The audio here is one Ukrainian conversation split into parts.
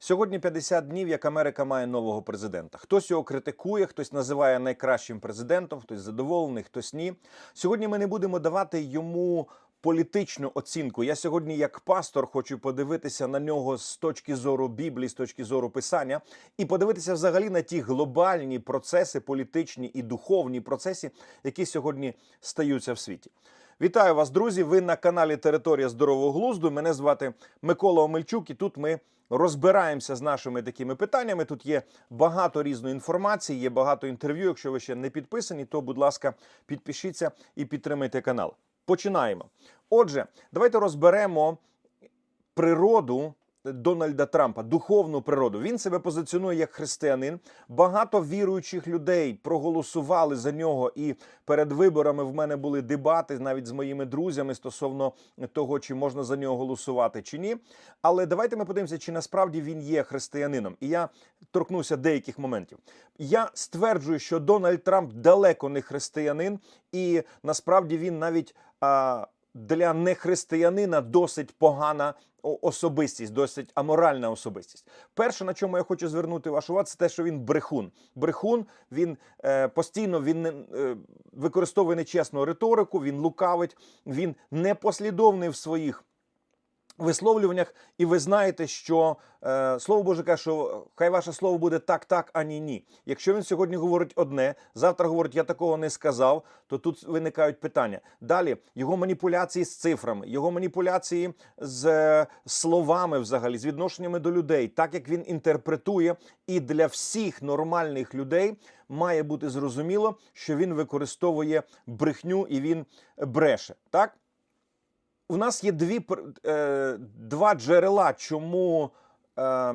Сьогодні 50 днів, як Америка має нового президента. Хтось його критикує, хтось називає найкращим президентом, хтось задоволений, хтось ні. Сьогодні ми не будемо давати йому політичну оцінку. Я сьогодні, як пастор, хочу подивитися на нього з точки зору Біблії, з точки зору Писання, і подивитися взагалі на ті глобальні процеси, політичні і духовні процеси, які сьогодні стаються в світі. Вітаю вас, друзі! Ви на каналі Територія здорового глузду. Мене звати Микола Омельчук, і тут ми розбираємося з нашими такими питаннями. Тут є багато різної інформації, є багато інтерв'ю. Якщо ви ще не підписані, то будь ласка, підпишіться і підтримайте канал. Починаємо. Отже, давайте розберемо природу Дональда Трампа, духовну природу. Він себе позиціонує як християнин. Багато віруючих людей проголосували за нього, і перед виборами в мене були дебати навіть з моїми друзями стосовно того, чи можна за нього голосувати чи ні. Але давайте ми подивимося, чи насправді він є християнином. І я торкнуся деяких моментів. Я стверджую, що Дональд Трамп далеко не християнин, і насправді він навіть. А, для нехристиянина досить погана особистість, досить аморальна особистість. Перше, на чому я хочу звернути вашу увагу, це те, що він брехун. Брехун він е, постійно він е, використовує нечесну риторику, він лукавить, він непослідовний в своїх висловлюваннях, і ви знаєте, що е, слово Боже каже, що хай ваше слово буде так, так, а ні, ні. Якщо він сьогодні говорить одне, завтра говорить, я такого не сказав, то тут виникають питання. Далі його маніпуляції з цифрами, його маніпуляції з е, словами, взагалі, з відношеннями до людей, так як він інтерпретує, і для всіх нормальних людей має бути зрозуміло, що він використовує брехню і він бреше. Так? У нас є дві е, два джерела, чому е,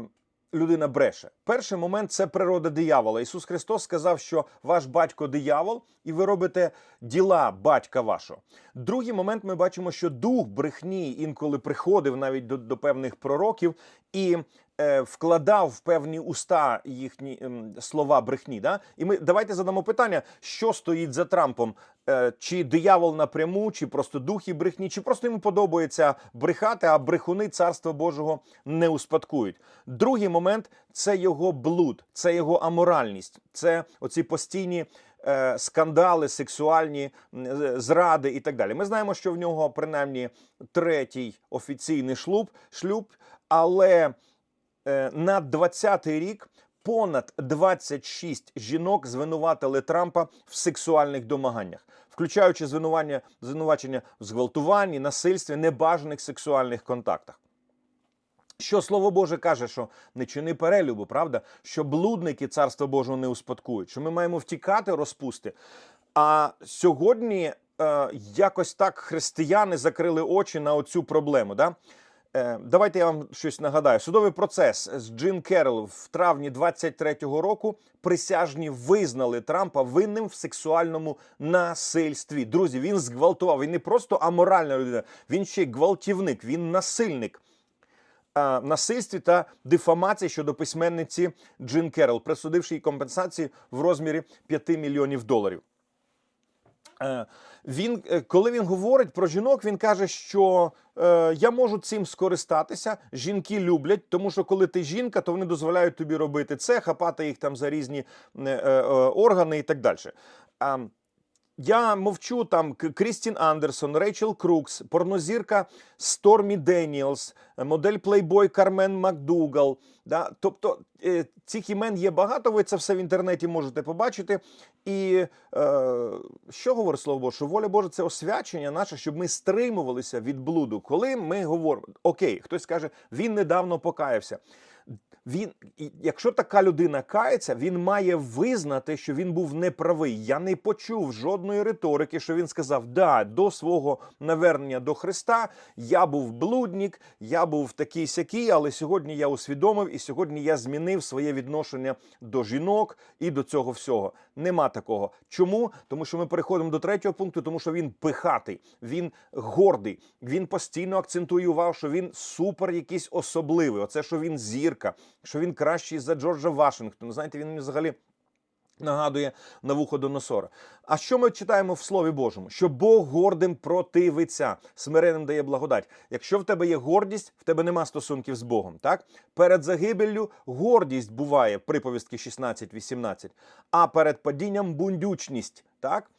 людина бреше. Перший момент це природа диявола. Ісус Христос сказав, що ваш батько диявол, і ви робите діла батька вашого. Другий момент ми бачимо, що дух брехні інколи приходив навіть до, до певних пророків і вкладав в певні уста їхні ем, слова брехні. Да? І ми давайте задамо питання, що стоїть за Трампом. Е, чи диявол напряму, чи просто духи брехні, чи просто йому подобається брехати, а брехуни царства Божого не успадкують. Другий момент це його блуд, це його аморальність, це оці постійні. е, Скандали, сексуальні е, зради і так далі. Ми знаємо, що в нього принаймні третій офіційний шлюб, шлюб але е, на 20-й рік понад 26 жінок звинуватили Трампа в сексуальних домаганнях, включаючи звинування, звинувачення в зґвалтуванні, насильстві, небажаних сексуальних контактах. Що слово Боже каже, що не чини перелюбу, правда? Що блудники царства Божого не успадкують, що ми маємо втікати розпусти. А сьогодні е, якось так християни закрили очі на оцю проблему. Да? Е, давайте я вам щось нагадаю. Судовий процес з Джин Керрол в травні 23-го року присяжні визнали Трампа винним в сексуальному насильстві. Друзі, він зґвалтував. Він не просто аморальна людина, він ще й гвалтівник, він насильник. Насильстві та дефамації щодо письменниці Джин Керрол, присудивши їй компенсації в розмірі 5 мільйонів доларів. Е, Він, е, коли він говорить про жінок, він каже, що е, я можу цим скористатися. Жінки люблять, тому що коли ти жінка, то вони дозволяють тобі робити це, хапати їх там за різні е, е, е, органи і так далі. Я мовчу там Крістін Андерсон, Рейчел Крукс, порнозірка Стормі Деніелс, модель плейбой Кармен Макдугал. Да? Тобто е, цих імен є багато. Ви це все в інтернеті можете побачити. І е, що говорить слово Боже? Що воля Божа це освячення наше, щоб ми стримувалися від блуду. Коли ми говоримо, окей, хтось каже, він недавно покаявся. Він, якщо така людина кається, він має визнати, що він був неправий. Я не почув жодної риторики, що він сказав: да, до свого навернення до Христа я був блудник, я був такий сякий, але сьогодні я усвідомив і сьогодні я змінив своє відношення до жінок і до цього всього. Нема такого. Чому? Тому що ми переходимо до третього пункту, тому що він пихатий, він гордий. Він постійно акцентує увагу, що він супер якийсь особливий. Оце що він зірка, що він кращий за Джорджа Вашингтона. Знаєте, він взагалі Нагадує на Навуходоносора. А що ми читаємо в Слові Божому? Що Бог гордим противиться, смиренним дає благодать. Якщо в тебе є гордість, в тебе нема стосунків з Богом. Так перед загибеллю гордість буває приповістки 16-18, а перед падінням бундючність. Так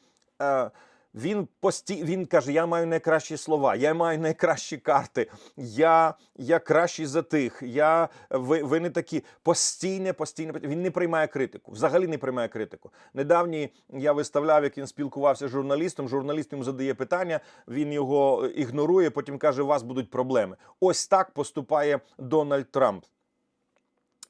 е, він пості... він каже: Я маю найкращі слова, я маю найкращі карти, я, я кращий за тих. Я ви, ви не такі постійне, постійне. Він не приймає критику. Взагалі не приймає критику. Недавній я виставляв, як він спілкувався з журналістом. Журналіст йому задає питання, він його ігнорує. Потім каже: у вас будуть проблеми. Ось так поступає Дональд Трамп.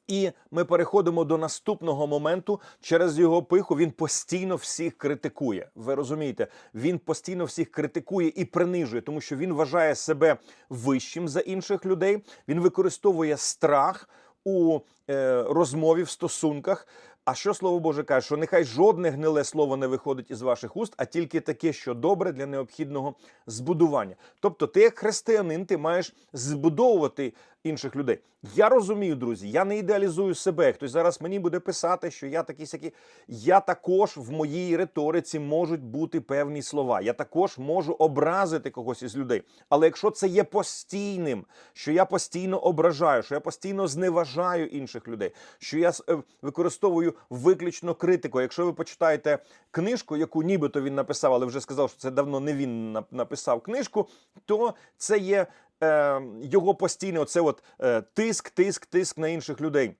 І ми переходимо до наступного моменту. Через його пиху він постійно всіх критикує. Ви розумієте, він постійно всіх критикує і принижує, тому що він вважає себе вищим за інших людей. Він використовує страх у е, розмові в стосунках. А що слово Боже каже, що нехай жодне гниле слово не виходить із ваших уст, а тільки таке, що добре для необхідного збудування. Тобто, ти як християнин, ти маєш збудовувати інших людей. Я розумію, друзі, я не ідеалізую себе. Хтось зараз мені буде писати, що я такий сякий. Я також в моїй риториці можуть бути певні слова. Я також можу образити когось із людей. Але якщо це є постійним, що я постійно ображаю, що я постійно зневажаю інших людей, що я е, використовую виключно критику. Якщо ви почитаєте книжку, яку нібито він написав, але вже сказав, що це давно не він написав книжку, то це є е, його постійне оце от е, тиск, тиск, тиск на інших людей.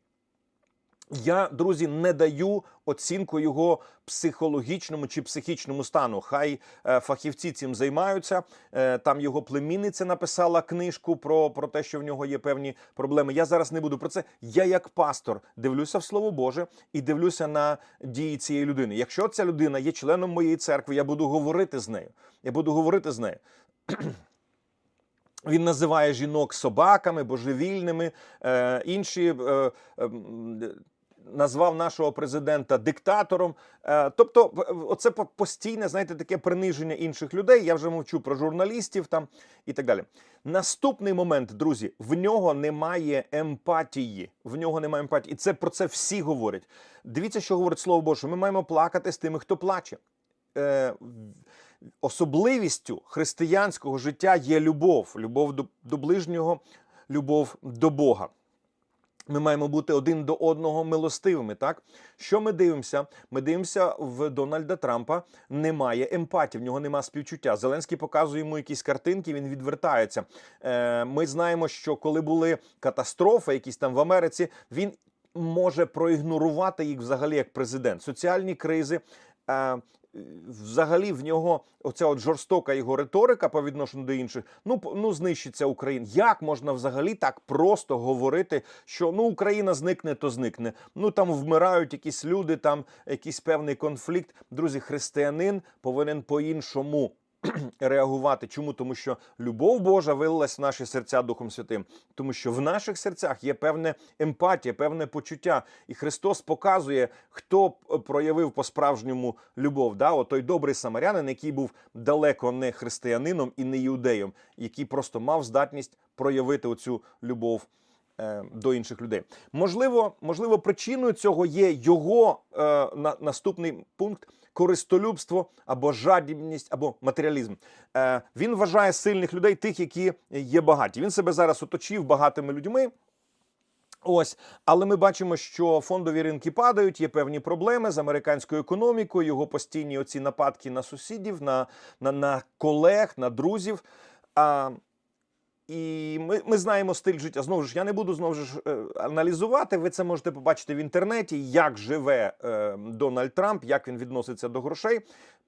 Я, друзі, не даю оцінку його психологічному чи психічному стану. Хай е, фахівці цим займаються. Е, там його племінниця написала книжку про, про те, що в нього є певні проблеми. Я зараз не буду про це. Я, як пастор, дивлюся в Слово Боже і дивлюся на дії цієї людини. Якщо ця людина є членом моєї церкви, я буду говорити з нею. Я буду говорити з нею. Він називає жінок собаками, божевільними, е, інші е, е, назвав нашого президента диктатором. Е, тобто, оце постійне, знаєте, таке приниження інших людей. Я вже мовчу про журналістів там і так далі. Наступний момент, друзі, в нього немає емпатії. В нього немає емпатії. І це про це всі говорять. Дивіться, що говорить слово Боже. Ми маємо плакати з тими, хто плаче. Е, особливістю християнського життя є любов, любов до, ближнього, любов до Бога. Ми маємо бути один до одного милостивими. Так що ми дивимося? Ми дивимося в Дональда Трампа. Немає емпатії, в нього немає співчуття. Зеленський показує йому якісь картинки. Він відвертається. Е, Ми знаємо, що коли були катастрофи, якісь там в Америці, він може проігнорувати їх взагалі як президент. Соціальні кризи. Взагалі в нього оця от жорстока його риторика по відношенню до інших. Ну ну знищиться Україна. Як можна взагалі так просто говорити, що ну Україна зникне, то зникне. Ну там вмирають якісь люди, там якийсь певний конфлікт. Друзі, християнин повинен по-іншому. Реагувати, чому? Тому, що любов Божа вилилась в наші серця Духом Святим, тому що в наших серцях є певна емпатія, певне почуття, і Христос показує, хто проявив по справжньому любов. Да, О, той добрий самарянин, який був далеко не християнином і не іудеєм, який просто мав здатність проявити оцю любов. Е, до інших людей. Можливо, можливо, причиною цього є його е, на, наступний пункт користолюбство або жадібність, або матеріалізм. Е, Він вважає сильних людей тих, які є багаті. Він себе зараз оточив багатими людьми. Ось, але ми бачимо, що фондові ринки падають, є певні проблеми з американською економікою. Його постійні оці нападки на сусідів, на на, на колег, на друзів. А, і ми ми знаємо стиль життя. Знову ж я не буду знову ж е, аналізувати. Ви це можете побачити в інтернеті, як живе е, Дональд Трамп, як він відноситься до грошей.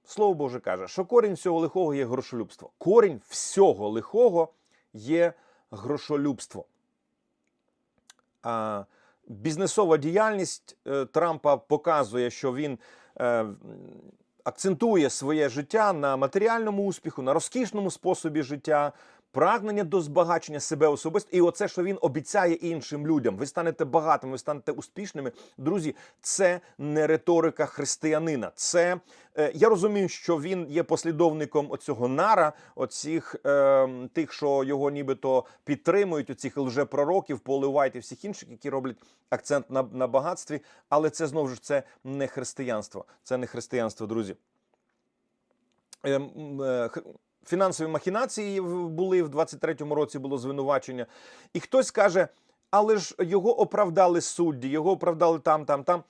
Слово Боже каже, що корінь всього лихого є грошолюбство. Корінь всього лихого є грошолюбство. А, Бізнесова діяльність е, Трампа показує, що він. Е, Акцентує своє життя на матеріальному успіху, на розкішному способі життя, прагнення до збагачення себе особисто, і оце, що він обіцяє іншим людям. Ви станете багатими, ви станете успішними. Друзі, це не риторика християнина. Це е, я розумію, що він є послідовником оцього нара, оцих е, тих, що його нібито підтримують, оцих лжепророків, Поли Уайт всіх інших, які роблять акцент на, на багатстві. Але це знову ж це не християнство. Це не християнство, друзі. Ем, е, х- Фінансові махінації були в 23-му році було звинувачення. І хтось каже, але ж його оправдали судді, його оправдали там, там, там.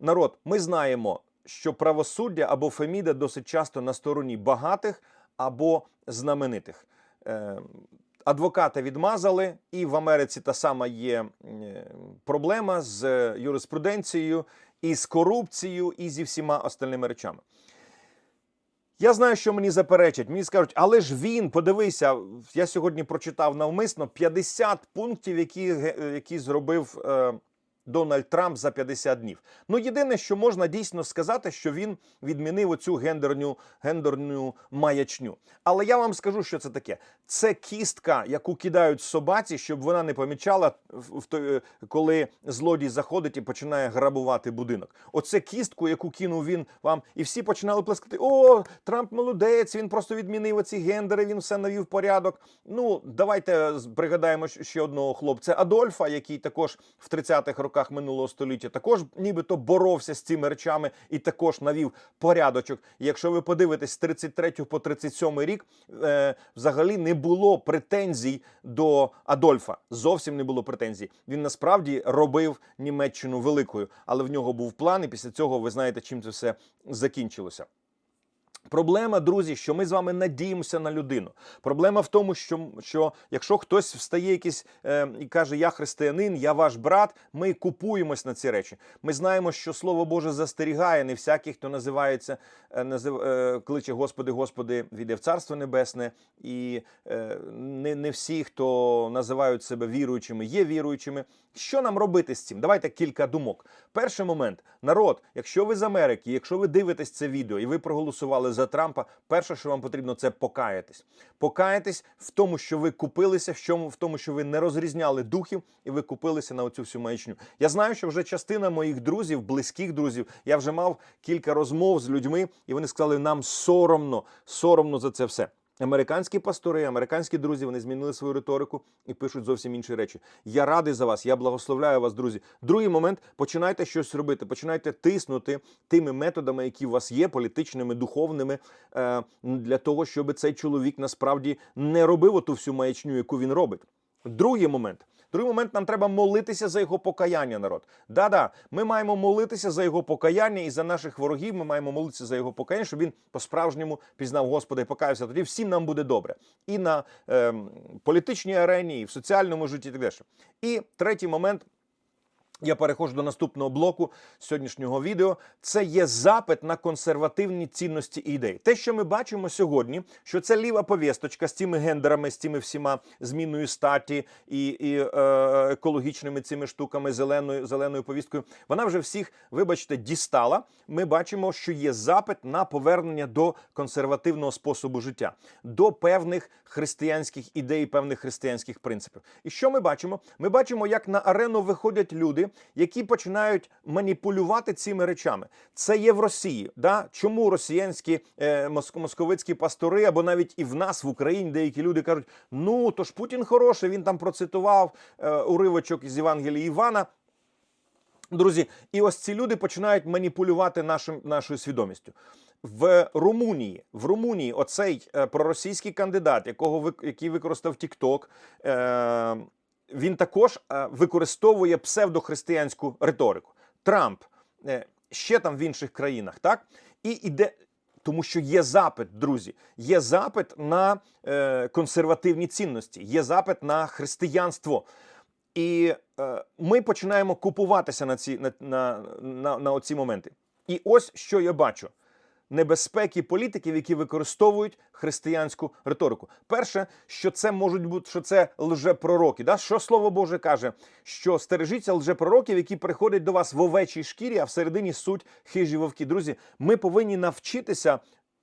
Народ, ми знаємо, що правосуддя або Феміда досить часто на стороні багатих або знаменитих. Е, Адвоката відмазали, і в Америці та сама є е, проблема з е, юриспруденцією, і з корупцією, і зі всіма остальними речами. Я знаю, що мені заперечать. Мені скажуть, але ж він, подивися, я сьогодні прочитав навмисно 50 пунктів, які, ге- які зробив е, Дональд Трамп за 50 днів. Ну, єдине, що можна дійсно сказати, що він відмінив оцю гендерну, гендерну маячню. Але я вам скажу, що це таке. Це кістка, яку кидають собаці, щоб вона не помічала, в той, е, коли злодій заходить і починає грабувати будинок. Оце кістку, яку кинув він вам, і всі починали плескати: О, Трамп молодець, він просто відмінив оці гендери, він все навів порядок. Ну, давайте пригадаємо ще одного хлопця Адольфа, який також в 30-х роках минулого століття також нібито боровся з цими речами і також навів порядочок. Якщо ви подивитесь з 33 по 37 рік, е, взагалі не було претензій до Адольфа. Зовсім не було претензій. Він насправді робив Німеччину великою, але в нього був план, і після цього ви знаєте, чим це все закінчилося. Проблема, друзі, що ми з вами надіємося на людину. Проблема в тому, що, що якщо хтось встає якийсь е, і каже, я християнин, я ваш брат, ми купуємось на ці речі. Ми знаємо, що Слово Боже застерігає не всякий, хто називається, е, назив, е, кличе Господи, Господи, війде в Царство Небесне, і е, не, не всі, хто називають себе віруючими, є віруючими. Що нам робити з цим? Давайте кілька думок. Перший момент, народ, якщо ви з Америки, якщо ви дивитесь це відео і ви проголосували за Трампа, перше, що вам потрібно, це покаятись. Покаятись в тому, що ви купилися, в тому, що ви не розрізняли духів, і ви купилися на оцю всю маячню. Я знаю, що вже частина моїх друзів, близьких друзів, я вже мав кілька розмов з людьми, і вони сказали, нам соромно, соромно за це все. Американські пастори, американські друзі, вони змінили свою риторику і пишуть зовсім інші речі. Я радий за вас, я благословляю вас, друзі. Другий момент починайте щось робити, починайте тиснути тими методами, які у вас є, політичними, духовними, е, для того, щоб цей чоловік насправді не робив оту всю маячню, яку він робить. Другий момент. Другий момент нам треба молитися за його покаяння, народ. Да-да, ми маємо молитися за його покаяння і за наших ворогів. Ми маємо молитися за його покаяння, щоб він по-справжньому пізнав Господа і покаявся. Тоді всім нам буде добре. І на е, політичній арені, і в соціальному житті, і так далі. І третій момент. Я переходжу до наступного блоку сьогоднішнього відео. Це є запит на консервативні цінності і ідеї. Те, що ми бачимо сьогодні, що це ліва повісточка з цими гендерами, з цими всіма зміною статі і, і е, екологічними цими штуками, зеленою зеленою повісткою. Вона вже всіх, вибачте, дістала. Ми бачимо, що є запит на повернення до консервативного способу життя, до певних християнських ідей, певних християнських принципів. І що ми бачимо? Ми бачимо, як на арену виходять люди, які починають маніпулювати цими речами. Це є в Росії. Да? Чому росіянські е, московицькі пастори, або навіть і в нас в Україні деякі люди кажуть: ну то ж Путін хороший, він там процитував е, уривочок із Євангелія Івана. Друзі, і ось ці люди починають маніпулювати нашим нашою свідомістю. В Румунії, в Румунії, оцей е, проросійський кандидат, якого який використав TikTok, е, він також е, використовує псевдохристиянську риторику. Трамп е, ще там в інших країнах, так і іде. Тому що є запит, друзі, є запит на е, консервативні цінності, є запит на християнство. І ми починаємо купуватися на ці на, на, на, на оці моменти. І ось що я бачу: небезпеки політиків, які використовують християнську риторику. Перше, що це можуть бути, що це лжепророки. Да? Що слово Боже каже, що стережіться лжепророків, які приходять до вас в овечій шкірі, а всередині суть хижі вовки. Друзі, ми повинні навчитися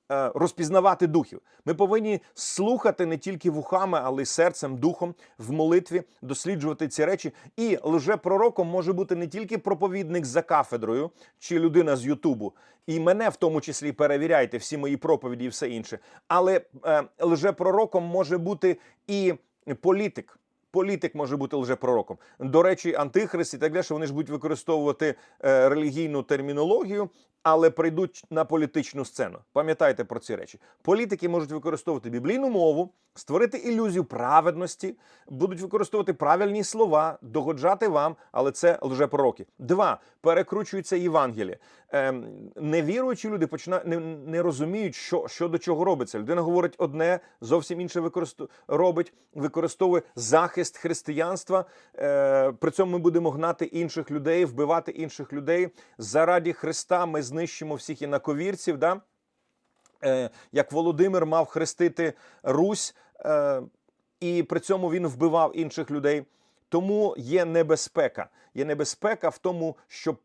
розпізнавати духів. Ми повинні слухати не тільки вухами, але й серцем, духом в молитві, досліджувати ці речі. І лжепророком може бути не тільки проповідник за кафедрою чи людина з Ютубу. І мене в тому числі перевіряйте всі мої проповіді і все інше. Але е, лжепророком може бути і політик. Політик може бути лжепророком. До речі, антихрист і так далі, вони ж будуть використовувати е, релігійну термінологію, але прийдуть на політичну сцену. Пам'ятайте про ці речі. Політики можуть використовувати біблійну мову, створити ілюзію праведності, будуть використовувати правильні слова, догоджати вам, але це лжепророки. Два перекручується Євангеліє. Ем, невіруючі люди починають не, не розуміють, що, що до чого робиться. Людина говорить одне, зовсім інше використо, робить, використовує захист християнства. Е, при цьому ми будемо гнати інших людей, вбивати інших людей. Заради Христа ми знищимо всіх інаковірців. Да? Е, як Володимир мав хрестити Русь, е, і при цьому він вбивав інших людей. Тому є небезпека. Є небезпека в тому, що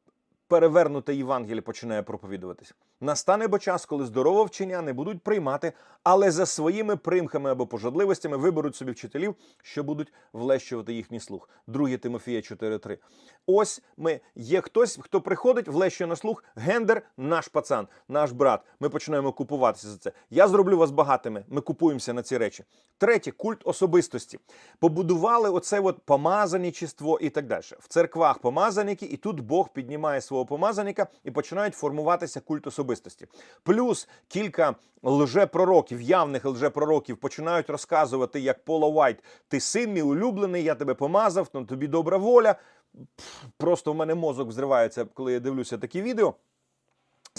перевернуте Євангеліє починає проповідуватися. Настане бо час, коли здорового вчення не будуть приймати, але за своїми примхами або пожадливостями виберуть собі вчителів, що будуть влещувати їхній слух. 2 Тимофія 4.3. Ось ми є хтось, хто приходить, влещує на слух. Гендер, наш пацан, наш брат. Ми починаємо купуватися за це. Я зроблю вас багатими. Ми купуємося на ці речі. Третє культ особистості. Побудували оце от помазанічество і так далі. В церквах помазаніки, і тут Бог піднімає свого помазаника і починають формуватися культ особистості. Плюс кілька лжепророків, явних лжепророків починають розказувати, як Пола Вайт, ти син мій улюблений, я тебе помазав, ну тобі добра воля. Просто в мене мозок взривається, коли я дивлюся такі відео.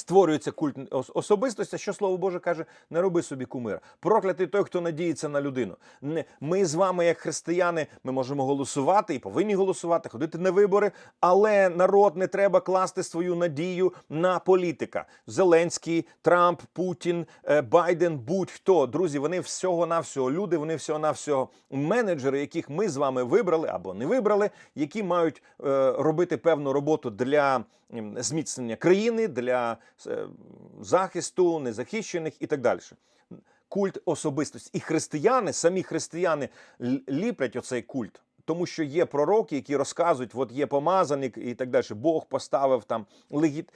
Створюється культ особистості, що слово Боже каже: не роби собі кумира. Проклятий той, хто надіється на людину. Ми з вами, як християни, ми можемо голосувати і повинні голосувати, ходити на вибори, але народ не треба класти свою надію на політика. Зеленський, Трамп, Путін, е, Байден, будь-хто. Друзі, вони всього навсього люди, вони всього навсього менеджери, яких ми з вами вибрали або не вибрали, які мають е, робити певну роботу для зміцнення країни, для е, захисту незахищених і так далі. Культ особистості. І християни, самі християни ліплять оцей культ. Тому що є пророки, які розказують, от є помазаник і так далі. Бог поставив там легіт...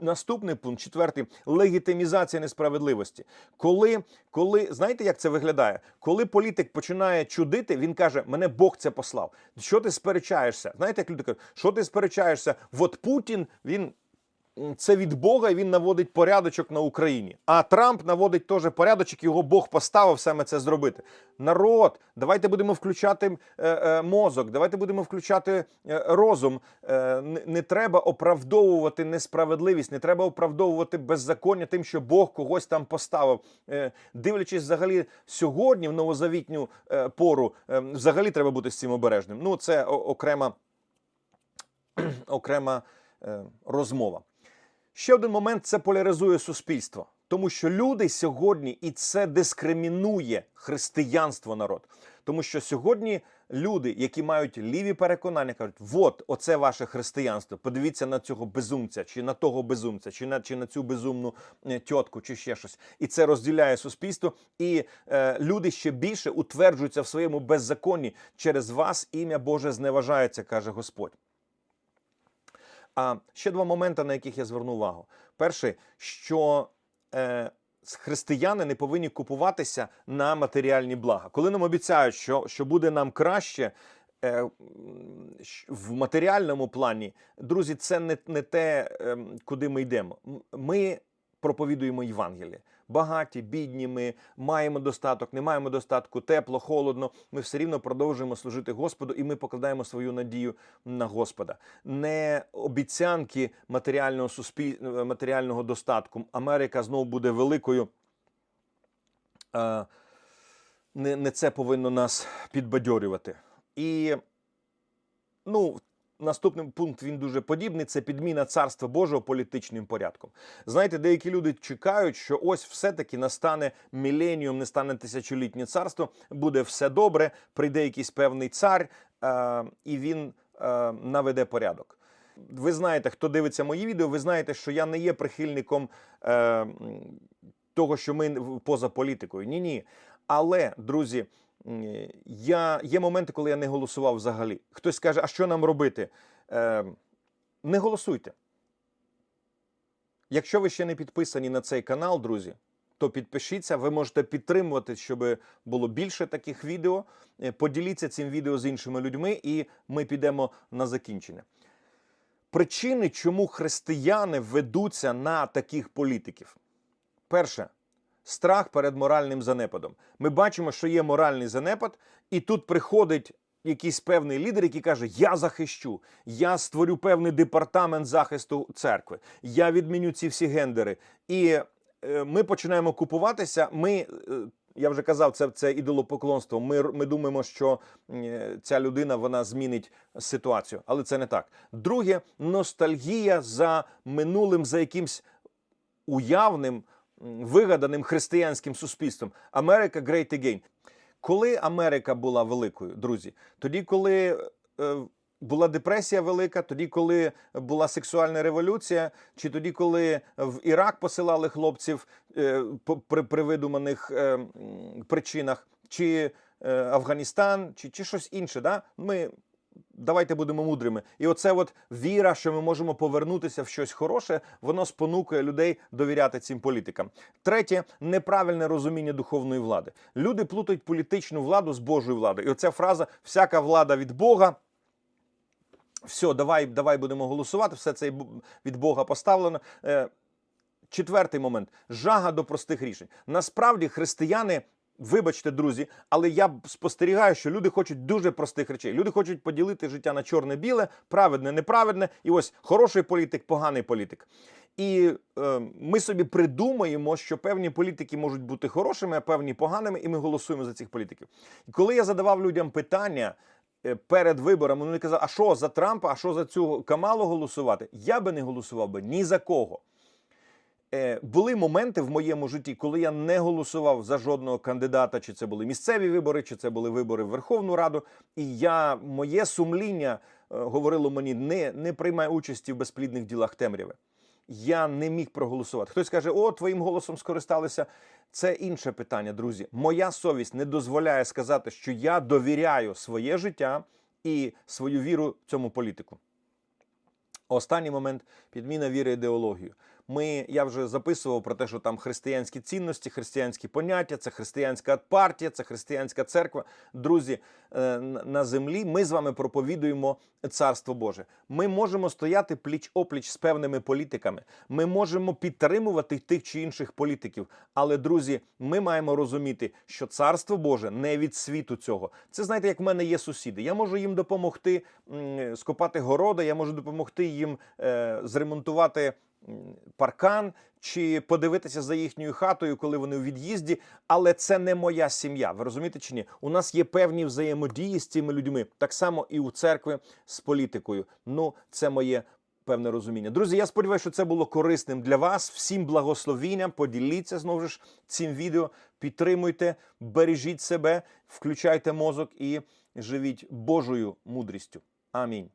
Наступний пункт, четвертий легітимізація несправедливості. Коли, коли знаєте, як це виглядає? Коли політик починає чудити, він каже: Мене Бог це послав. Що ти сперечаєшся? Знаєте, як люди кажуть, що ти сперечаєшся? От Путін він це від Бога, і він наводить порядочок на Україні. А Трамп наводить теж порядочок, його Бог поставив саме це зробити. Народ, давайте будемо включати е, е, мозок, давайте будемо включати е, розум. Не, треба оправдовувати несправедливість, не треба оправдовувати беззаконня тим, що Бог когось там поставив. Дивлячись взагалі сьогодні в новозавітню пору, взагалі треба бути з цим обережним. Ну, це окрема, окрема е, розмова. Ще один момент це поляризує суспільство, тому що люди сьогодні, і це дискримінує християнство народ. Тому що сьогодні люди, які мають ліві переконання, кажуть: от, оце ваше християнство. Подивіться на цього безумця, чи на того безумця, чи на чи на цю безумну е, тітку, чи ще щось. І це розділяє суспільство. І е, люди ще більше утверджуються в своєму беззаконні. Через вас ім'я Боже зневажається, каже Господь. А ще два моменти, на яких я зверну увагу. Перший, що е, християни не повинні купуватися на матеріальні блага. Коли нам обіцяють, що, що буде нам краще. е, В матеріальному плані, друзі, це не, не те, ем, куди ми йдемо. Ми проповідуємо Євангеліє. Багаті, бідні, ми маємо достаток, не маємо достатку, тепло, холодно. Ми все рівно продовжуємо служити Господу, і ми покладаємо свою надію на Господа. Не обіцянки матеріального суспіль... е, матеріального достатку. Америка знову буде великою. Е, Не, не це повинно нас підбадьорювати. І ну, наступний пункт він дуже подібний: це підміна царства Божого політичним порядком. Знаєте, деякі люди чекають, що ось все-таки настане міленіум, не стане тисячолітнє царство, буде все добре, прийде якийсь певний цар, е, і він е, наведе порядок. Ви знаєте, хто дивиться мої відео, ви знаєте, що я не є прихильником. Е, того, що ми поза політикою. Ні, ні. Але, друзі, я, є моменти, коли я не голосував взагалі. Хтось скаже, а що нам робити? Е, не голосуйте. Якщо ви ще не підписані на цей канал, друзі, то підпишіться. Ви можете підтримувати, щоб було більше таких відео. Е, Поділіться цим відео з іншими людьми, і ми підемо на закінчення. Причини, чому християни ведуться на таких політиків. Перше, страх перед моральним занепадом. Ми бачимо, що є моральний занепад, і тут приходить якийсь певний лідер, який каже: Я захищу, я створю певний департамент захисту церкви, я відміню ці всі гендери. І е, ми починаємо купуватися. Ми, е, я вже казав, це, це ідолопоклонство. Ми, ми думаємо, що ця людина вона змінить ситуацію, але це не так. Друге, ностальгія за минулим, за якимсь уявним, вигаданим християнським суспільством. Америка Great Again. Коли Америка була великою, друзі, тоді, коли е, була депресія велика, тоді, коли була сексуальна революція, чи тоді, коли в Ірак посилали хлопців е, при, при е, причинах, чи е, Афганістан, чи, чи щось інше. Да? Ми давайте будемо мудрими. І оце от віра, що ми можемо повернутися в щось хороше, воно спонукує людей довіряти цим політикам. Третє неправильне розуміння духовної влади. Люди плутають політичну владу з Божою владою. І оця фраза всяка влада від Бога. Все, давай, давай будемо голосувати. Все це від Бога поставлено. Е, Четвертий момент жага до простих рішень. Насправді, християни, вибачте, друзі, але я спостерігаю, що люди хочуть дуже простих речей. Люди хочуть поділити життя на чорне-біле, праведне, неправедне. І ось хороший політик, поганий політик. І е, ми собі придумаємо, що певні політики можуть бути хорошими, а певні поганими, і ми голосуємо за цих політиків. І коли я задавав людям питання е, перед виборами, вони казали, а що за Трампа, а що за цю Камалу голосувати? Я би не голосував би ні за кого. Е, були моменти в моєму житті, коли я не голосував за жодного кандидата, чи це були місцеві вибори, чи це були вибори в Верховну Раду. І я моє сумління е, говорило мені: не, не приймай участі в безплідних ділах темряви. Я не міг проголосувати. Хтось каже, о, твоїм голосом скористалися. Це інше питання, друзі. Моя совість не дозволяє сказати, що я довіряю своє життя і свою віру цьому політику. Останній момент підміна віри ідеологію. Ми я вже записував про те, що там християнські цінності, християнські поняття, це християнська партія, це християнська церква. Друзі, е, на землі ми з вами проповідуємо царство Боже. Ми можемо стояти пліч опліч з певними політиками. Ми можемо підтримувати тих чи інших політиків. Але, друзі, ми маємо розуміти, що царство Боже не від світу цього. Це знаєте, як в мене є сусіди. Я можу їм допомогти скопати городи, я можу допомогти їм е, зремонтувати паркан чи подивитися за їхньою хатою, коли вони у від'їзді. Але це не моя сім'я. Ви розумієте чи ні? У нас є певні взаємодії з цими людьми, так само і у церкви з політикою. Ну, це моє. Певне розуміння. Друзі, я сподіваюся, що це було корисним для вас. Всім благословінням. Поділіться знову ж цим відео. Підтримуйте, бережіть себе, включайте мозок і живіть Божою мудрістю. Амінь.